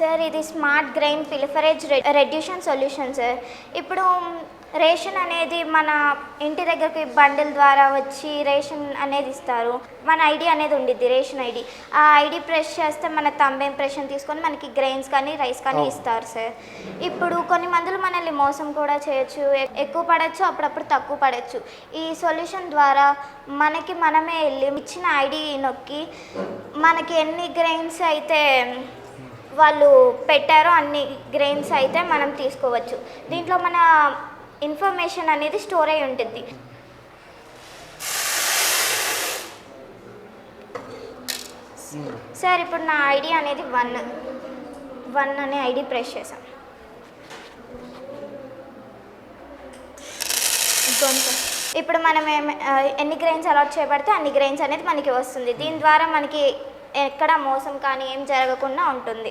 Sir ఇది smart grain pilferage reduction solution sir. ఇప్పుడు ration అనేది మన ఇంటి దగ్గరికి బండిల్ ద్వారా వచ్చి రేషన్ అనేది ఇస్తారు. మన ఐడి అనేది ఉండిద్ది రేషన్ ఐడి. ఆ ఐడి ప్రెస్ చేస్తే మన తంబ్ ఇంప్రెషన్ తీసుకొని మనకి గ్రెయిన్స్ కానీ రైస్ కానీ. ఇస్తారు సార్. ఇప్పుడు కొన్ని మందులు మనల్ని మోసం కూడా చేయొచ్చు ఎక్కువ పడవచ్చు అప్పుడప్పుడు తక్కువ పడవచ్చు ఈ సొల్యూషన్ ద్వారా మనకి మనమే వెళ్ళి ఇచ్చిన ఐడి నొక్కి మనకి ఎన్ని గ్రెయిన్స్ అయితే వాళ్ళు పెట్టారో అన్ని గ్రెయిన్స్ అయితే మనం తీసుకోవచ్చు. దీంట్లో మన ఇన్ఫర్మేషన్ అనేది స్టోర్ అయి ఉంటుంది. సార్ ఇప్పుడు నా ఐడి అనేది వన్ వన్ అనే ఐడి ప్రెస్ చేశాం గొంతు ఇప్పుడు మనం ఎన్ని గ్రెయిన్స్ అలాట్ చేయబడితే అన్ని గ్రెయిన్స్ అనేది మనకి వస్తుంది. దీని ద్వారా మనకి ఎక్కడ మోసం కానీ ఏం జరగకుండా ఉంటుంది.